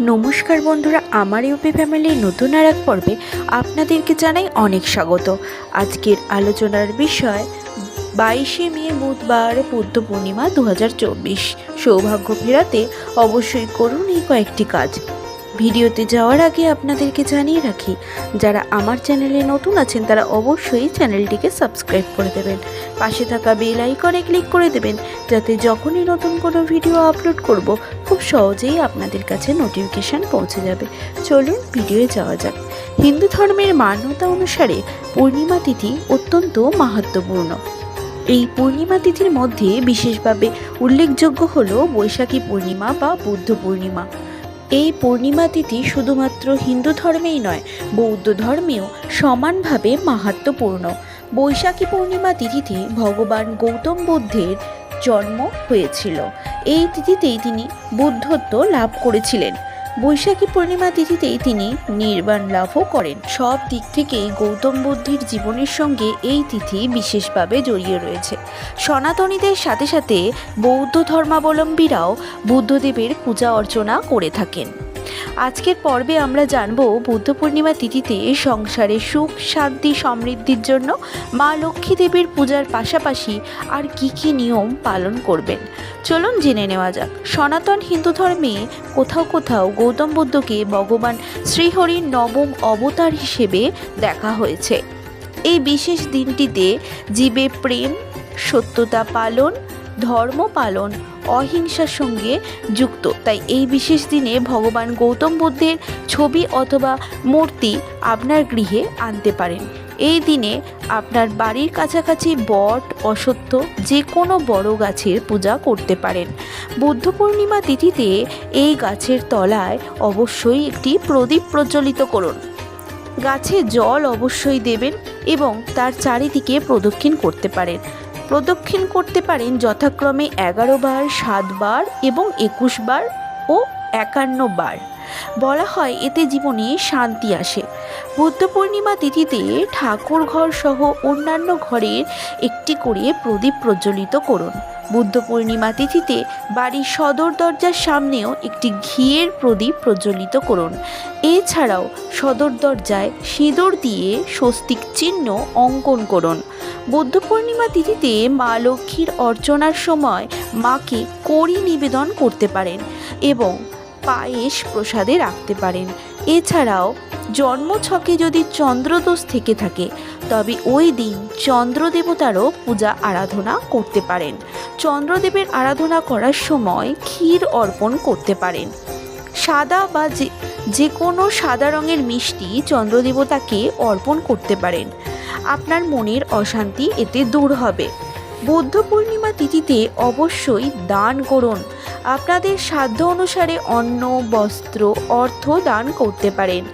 নমস্কার বন্ধুরা, আমার ইউপি ফ্যামিলির নতুন আর এক পর্বে আপনাদেরকে জানাই অনেক স্বাগত। আজকের আলোচনার বিষয়, বাইশে মে বুধবার বুদ্ধ পূর্ণিমা দু হাজার চব্বিশ। সৌভাগ্য ফেরাতে অবশ্যই করুন এই কয়েকটি কাজ। ভিডিওতে যাওয়ার আগে আপনাদেরকে জানিয়ে রাখি, যারা আমার চ্যানেলে নতুন আছেন, তারা অবশ্যই চ্যানেলটিকে সাবস্ক্রাইব করে দেবেন। পাশে থাকা বেল আইকনে ক্লিক করে দেবেন, যাতে যখনই নতুন কোনো ভিডিও আপলোড করব, খুব সহজেই আপনাদের কাছে নোটিফিকেশান পৌঁছে যাবে। চলুন ভিডিওয়ে যাওয়া যাক। হিন্দু ধর্মের মান্যতা অনুসারে পূর্ণিমা তিথি অত্যন্ত মাহাত্ম্যপূর্ণ। এই পূর্ণিমা তিথির মধ্যে বিশেষভাবে উল্লেখযোগ্য হল বৈশাখী পূর্ণিমা বা বুদ্ধ পূর্ণিমা। এই পূর্ণিমা তিথি শুধুমাত্র হিন্দু ধর্মেই নয়, বৌদ্ধ ধর্মেও সমানভাবে মাহাত্মপূর্ণ। বৈশাখী পূর্ণিমা তিথিতে ভগবান গৌতম বুদ্ধের জন্ম হয়েছিল। এই তিথিতেই তিনি বুদ্ধত্ব লাভ করেছিলেন। বৈশাখী পূর্ণিমা তিথিতেই তিনি নির্বাণ লাভও করেন। সব দিক থেকেই গৌতম বুদ্ধের জীবনের সঙ্গে এই তিথি বিশেষভাবে জড়িয়ে রয়েছে। সনাতনীদের সাথে সাথে বৌদ্ধ ধর্মাবলম্বীরাও বুদ্ধদেবের পূজা অর্চনা করে থাকেন। আজকের পর্বে আমরা জানব বুদ্ধ পূর্ণিমা তিথিতে সংসারে সুখ, শান্তি, সমৃদ্ধির জন্য মা লক্ষ্মী দেবীর পূজার পাশাপাশি আর কি কি নিয়ম পালন করবেন। চলুন জেনে নেওয়া যাক। সনাতন হিন্দু ধর্মে কোথাও কোথাও গৌতম বুদ্ধকে ভগবান শ্রীহরির নবম অবতার হিসেবে দেখা হয়েছে। এই বিশেষ দিনটিতে জীবে প্রেম, সত্যতা পালন, ধর্ম পালন অহিংসার সঙ্গে যুক্ত। তাই এই বিশেষ দিনে ভগবান গৌতম বুদ্ধের ছবি অথবা মূর্তি আপনার গৃহে আনতে পারেন। এই দিনে আপনার বাড়ির কাছাকাছি বট অসত্য যে কোনো বড় গাছের পূজা করতে পারেন। বুদ্ধ পূর্ণিমা তিথিতে এই গাছের তলায় অবশ্যই একটি প্রদীপ প্রজ্বলিত করুন। গাছে জল অবশ্যই দেবেন এবং তার চারিদিকে প্রদক্ষিণ করতে পারেন। প্রদক্ষিণ করতে পারেন যথাক্রমে এগারো বার সাতবার এবং একুশ বার ও একান্ন বার। বলা হয় এতে জীবনে শান্তি আসে। বুদ্ধ পূর্ণিমা তিথিতে ঠাকুর ঘর সহ অন্যান্য ঘরের একটি করে প্রদীপ প্রজ্বলিত করুন। বুদ্ধ পূর্ণিমা তিথিতে বাড়ির সদর দরজার সামনেও একটি ঘিয়ের প্রদীপ প্রজ্বলিত করুন। এছাড়াও সদর দরজায় সিঁদুর দিয়ে স্বস্তিক চিহ্ন অঙ্কন করুন। বুদ্ধ পূর্ণিমা তিথিতে মা লক্ষ্মীর অর্চনার সময় মাকে কড়ি নিবেদন করতে পারেন এবং পায়েস প্রসাদে রাখতে পারেন। এছাড়াও জন্মছকে যদি চন্দ্রদোষ থেকে থাকে, তবে ওই দিন চন্দ্রদেবতারও পূজা আরাধনা করতে পারেন। চন্দ্রদেবের আরাধনা করার সময় ক্ষীর অর্পণ করতে পারেন। সাদা বা যে যে কোনো সাদা রঙের মিষ্টি চন্দ্রদেবতাকে অর্পণ করতে পারেন। আপনার মনের অশান্তি এতে দূর হবে। বুদ্ধ পূর্ণিমা তিথিতে অবশ্যই দান করুন। আপনাদের সাধ্য অনুসারে অন্ন, বস্ত্র, অর্থ দান করতে পারেন।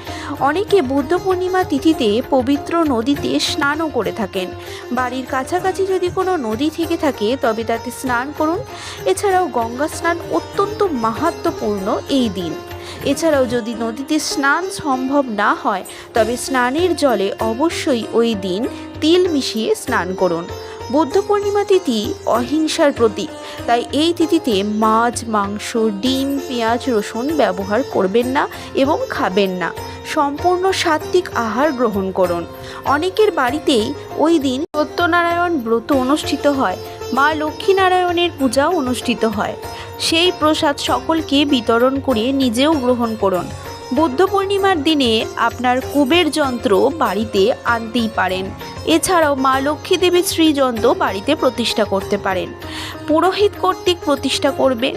অনেকে বুদ্ধ পূর্ণিমা তিথিতে পবিত্র নদীতে স্নানও করে থাকেন। বাড়ির কাছাকাছি যদি কোনো নদী থেকে থাকে, তবে তাতে স্নান করুন। এছাড়াও গঙ্গা স্নান অত্যন্ত মাহাত্ম্যপূর্ণ এই দিন। এছাড়াও যদি নদীতে স্নান সম্ভব না হয়, তবে স্নানের জলে অবশ্যই ওই দিন তিল মিশিয়ে স্নান করুন। বুদ্ধ পূর্ণিমা তিথি অহিংসার প্রতীক, তাই এই তিথিতে মাছ, মাংস, ডিম, পেঁয়াজ, রসুন ব্যবহার করবেন না এবং খাবেন না। সম্পূর্ণ সাত্ত্বিক আহার গ্রহণ করুন। অনেকের বাড়িতেই ওই দিন সত্যনারায়ণ ব্রত অনুষ্ঠিত হয়। মা লক্ষ্মীনারায়ণের পূজা অনুষ্ঠিত হয়। সেই প্রসাদ সকলকে বিতরণ করে নিজেও গ্রহণ করুন। বুদ্ধ পূর্ণিমার দিনে আপনার কুবের যন্ত্র বাড়িতে আনতেই পারেন। এছাড়াও মা লক্ষ্মী দেবীর শ্রীযন্ত্র বাড়িতে প্রতিষ্ঠা করতে পারেন। পুরোহিত কর্তৃক প্রতিষ্ঠা করবেন।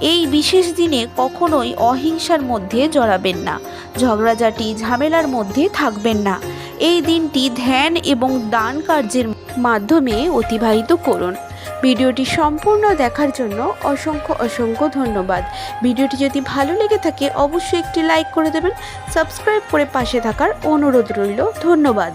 এই বিশেষ দিনে কখনোই অহিংসার মধ্যে জড়াবেন না। ঝগড়াঝাটি, ঝামেলার মধ্যে থাকবেন না। এই দিনটি ধ্যান এবং দান কার্যের মাধ্যমে অতিবাহিত করুন। ভিডিওটি সম্পূর্ণ দেখার জন্য অসংখ্য অসংখ্য ধন্যবাদ। ভিডিওটি যদি ভালো লেগে থাকে, অবশ্যই একটি লাইক করে দেবেন। সাবস্ক্রাইব করে পাশে থাকার অনুরোধ রইল। ধন্যবাদ।